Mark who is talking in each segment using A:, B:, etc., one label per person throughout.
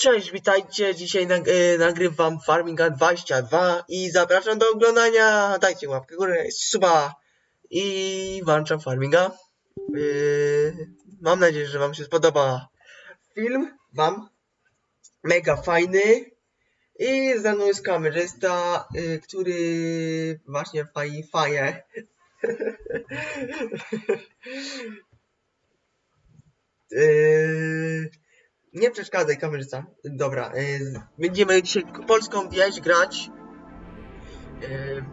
A: Cześć, witajcie. Dzisiaj y, nagrywam Farminga 22 i zapraszam do oglądania. Dajcie łapkę górę, suba i włączam Farminga. Y, mam nadzieję, że wam się spodoba film. Wam. Mega fajny. I ze mną jest kamerzysta, y, który właśnie faj, faje. nie przeszkadzaj kamerzysta. Dobra, yy, będziemy dzisiaj polską wieś grać. Yy,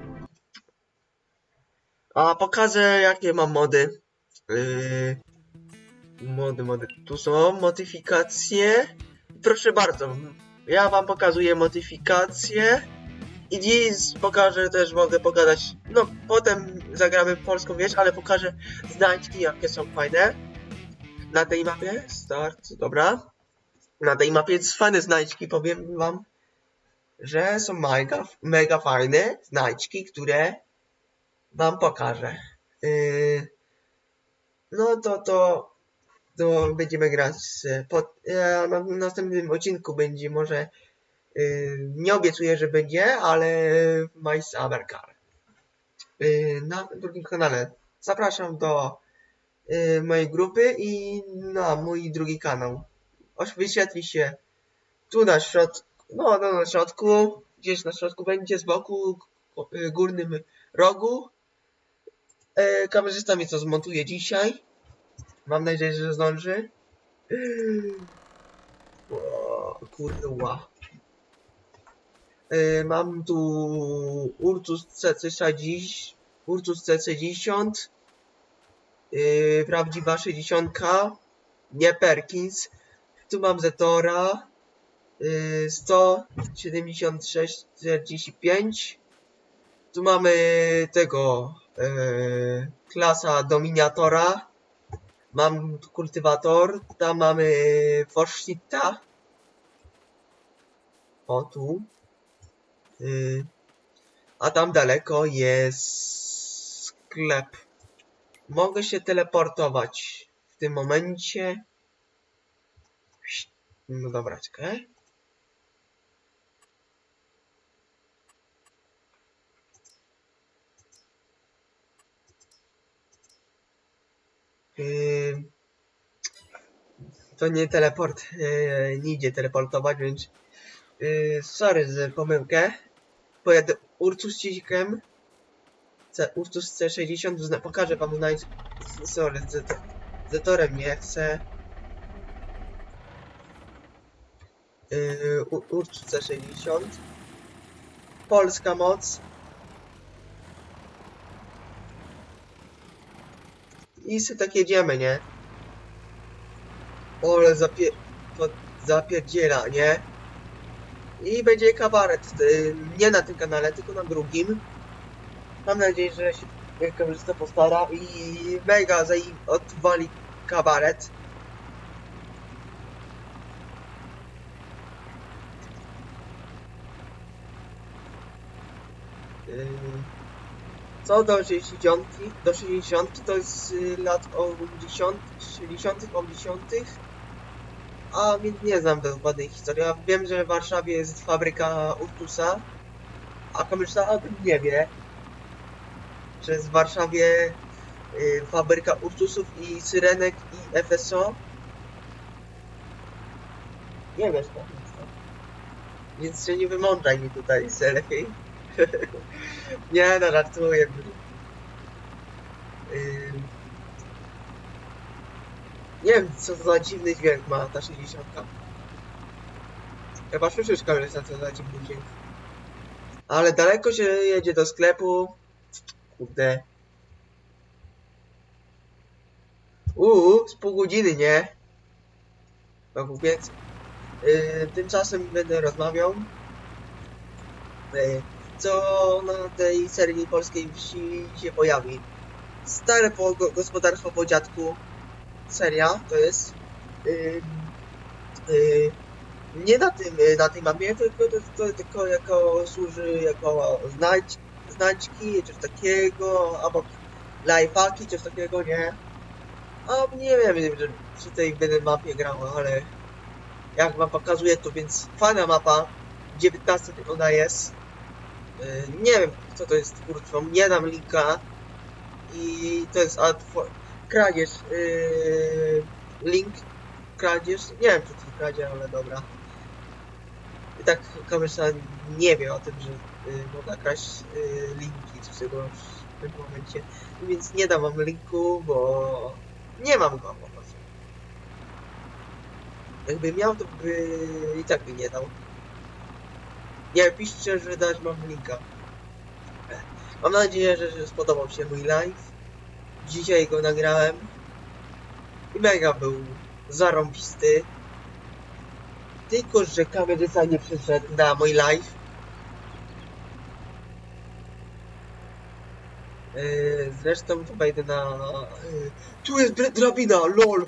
A: a pokażę jakie mam mody. Yy, mody, mody. Tu są modyfikacje. Proszę bardzo, ja wam pokazuję modyfikacje. I dziś pokażę też, mogę pogadać, no potem zagramy polską wieś, ale pokażę znajdźki jakie są fajne na tej mapie. Start, dobra. Na tej mapie jest fajne znajdźki, powiem wam, że są mega, mega fajne znajdźki, które wam pokażę. Yy, no to to, to będziemy grać pod, na następnym odcinku będzie może yy, nie obiecuję, że będzie, ale My Summer Car. Yy, na drugim kanale. Zapraszam do mojej grupy i na mój drugi kanał. Oś wyświetli się tu na środku, no, no na środku, gdzieś na środku będzie z boku, y, górnym rogu. E, kamerzysta mi to zmontuje dzisiaj. Mam nadzieję, że zdąży. O, kurwa. E, mam tu Urtus CC10, Urtus CC10, Yy, prawdziwa 60, nie Perkins. Tu mam Zetora. Yy, 176, 45. Tu mamy tego yy, klasa Dominatora. Mam kultywator. Tam mamy Forschnitta. O tu. Yy, a tam daleko jest sklep. Mogę się teleportować w tym momencie. No dobra, czekaj. Yy, to nie teleport, yy, nie idzie teleportować, więc yy, sorry za pomyłkę. Pojadę Ursusikiem. C, Ursus C60, zna, pokażę wam znajdź. Sorry, z, z Zetorem nie chcę. Yy, U- Ursus C60. Polska moc. I sobie tak jedziemy, nie? Ole zapie... zapierdziela, nie? I będzie kabaret. Yy, nie na tym kanale, tylko na drugim. Mam nadzieję, że się kamerzysta postara i mega odwali kabaret. Co do 60, do 60 to jest y, lat 80, 60, 80. A więc nie znam dokładnej historii. Ja wiem, że w Warszawie jest fabryka Urtusa, a kamerzysta o tym nie wie że jest w Warszawie y, fabryka Ursusów i Syrenek i FSO. Nie wiesz to. Więc się nie wymądrzaj mi tutaj, lepiej. nie no, żartuję. Yy, nie wiem, co za dziwny dźwięk ma ta 60. Chyba słyszysz kamerzysta, co za dziwny dźwięk. Ale daleko się jedzie do sklepu. Kurde. Uuu, z pół godziny, nie? No więc yy, tymczasem będę rozmawiał. Yy, co na tej serii polskiej wsi się pojawi. Stare po, go, gospodarstwo po dziadku seria to jest. Yy, yy, nie na tym, na tej mapie, tylko, tylko, tylko jako służy jako znajdź, znaczki, coś takiego, albo lifehacki, coś takiego, nie? A nie wiem, przy tej będę mapie grał, ale jak wam pokazuję, to więc fajna mapa, 19 ona jest. Yy, nie wiem, co to jest twórcą, nie dam linka. I to jest kradzież, yy, link, kradzież, nie wiem, czy to kradzież, ale dobra. I tak kamerza nie wie o tym, że yy, można kraść yy, linki z tego w tym momencie. Więc nie dam wam linku, bo nie mam go po prostu. Jakby miał, to by i tak by nie dał. Nie, piszcie, że dać mam linka. Mam nadzieję, że, że spodobał się mój live. Dzisiaj go nagrałem. I mega był zarąbisty. Tylko, że kamerzysta nie przyszedł na mój live. Yy, zresztą to wejdę na... Yy, tu jest dra- drabina, lol!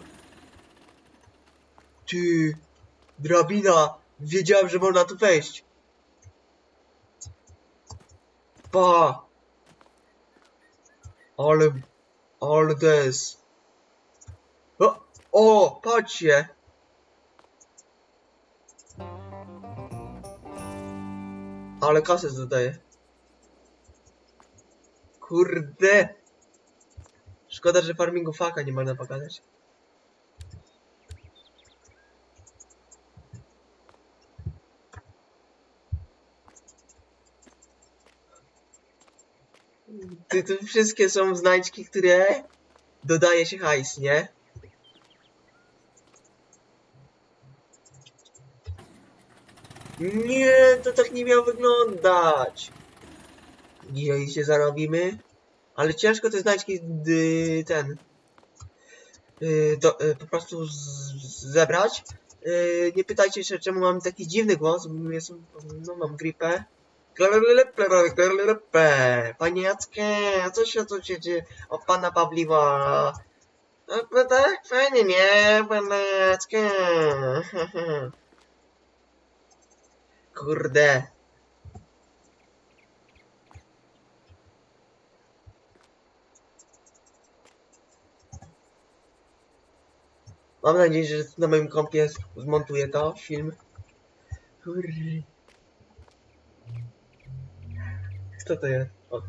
A: Ty... Drabina! Wiedziałem, że można tu wejść. Pa! Ale... Ale. O! O! Patrzcie! Ale kasę dodaje. Kurde! Szkoda, że farmingu faka nie można pokazać. Ty, tu wszystkie są znajdźki, które dodaje się hajs, nie? Nie, to tak nie miało wyglądać. Dzisiaj się zarobimy. Ale ciężko te znajdźki dy, ten y, do, y, po prostu zebrać. Y, nie pytajcie się, czemu mam taki dziwny głos. bo Jestem, no mam gripę. Panie Jackie, co się tu dzieje? O pana Pawliwa. No, no tak, fajnie, nie? Panie Jackie. Kurde. Mam nadzieję, że na moim kompie zmontuję to, film. Kurde. Kto to jest? O.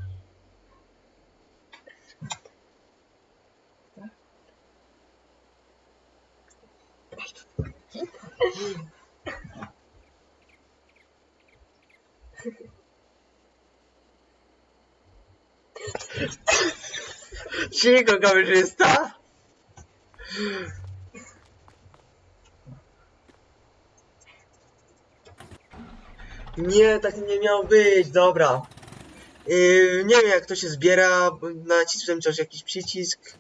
A: Cicho, kamerzysta! Nie, tak nie miało być, dobra. Yy, nie wiem jak to się zbiera, nacisłem coś, jakiś przycisk.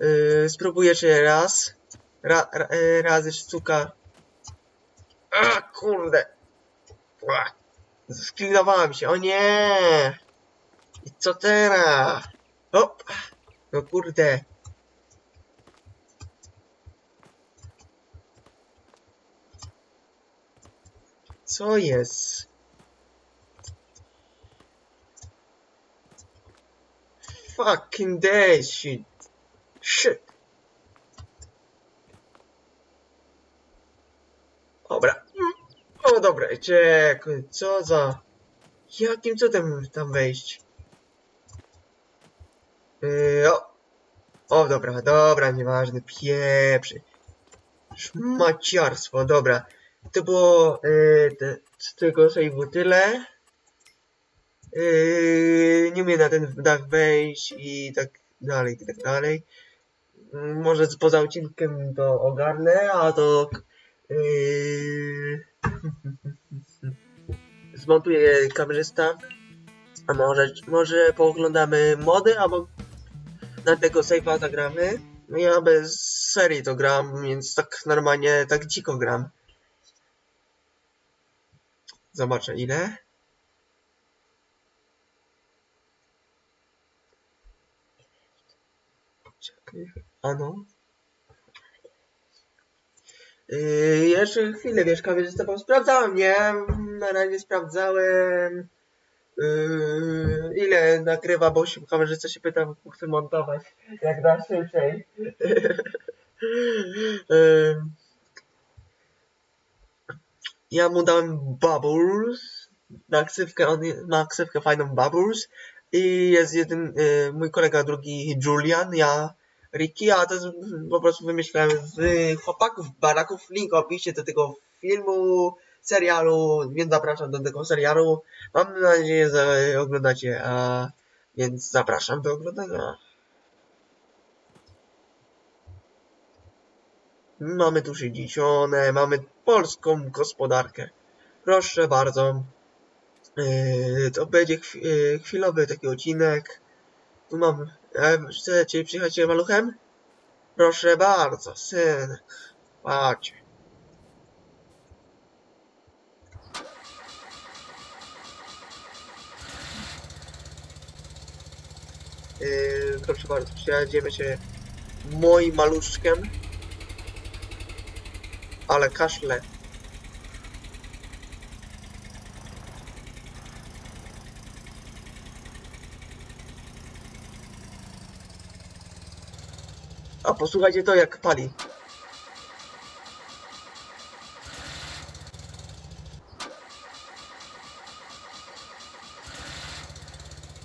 A: Yy, spróbuję jeszcze raz. Ra, ra, yy, razy sztuka. A kurde. Sklinowałem się, o nie! I co teraz? Hop! No kurde. Co jest? Fucking day shit. Shit. Dobra. O dobra, czekaj, co za... Jakim cudem tam wejść? Yy, o. o, dobra, dobra, nieważne, pieprzy. Szmaciarstwo, dobra. To było yy, z tego save'u tyle. Yy, nie umiem na ten dach wejść i tak dalej, i tak dalej. Mm, Może poza odcinkiem to ogarnę, a to yy, zmontuję kamerzysta. A może, może pooglądamy mody, albo na tego save'a zagramy. Ja bez serii to gram, więc tak normalnie, tak dziko gram. Zobaczę ile. Czekaj, ano. Yy, jeszcze chwilę, wiesz, kamerzysta, bo sprawdzałem, nie? Na razie sprawdzałem. Yy, ile nagrywa, bo się kamerzysta się pyta, bo chce montować. Jak da szybciej. yy, Ja mu dałem Bubbles. Na ksywkę, on ma ksywkę fajną Bubbles. I jest jeden, y, mój kolega drugi Julian, ja Ricky, a to jest, po prostu wymyślałem z chłopaków, baraków, link w opisie do tego filmu, serialu, więc zapraszam do tego serialu. Mam nadzieję, że oglądacie, a więc zapraszam do oglądania. Mamy tu siedzione, mamy polską gospodarkę. Proszę bardzo. Yy, to będzie yy, chwilowy taki odcinek. Tu mam. Chcecie przyjechać maluchem? Proszę bardzo, syn. Patrzcie. Yy, proszę bardzo, przyjadziemy się moim maluszkiem. Ale kaszle. A posłuchajcie to jak pali.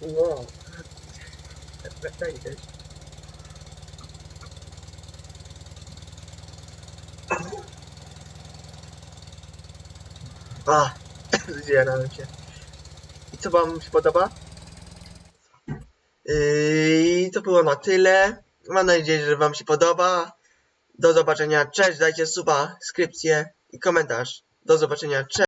A: Wow. Daj też. A, zjarałem się. I co wam się podoba? Yy, I to było na tyle. Mam nadzieję, że wam się podoba. Do zobaczenia. Cześć, dajcie suba, skrypcję i komentarz. Do zobaczenia. Cześć.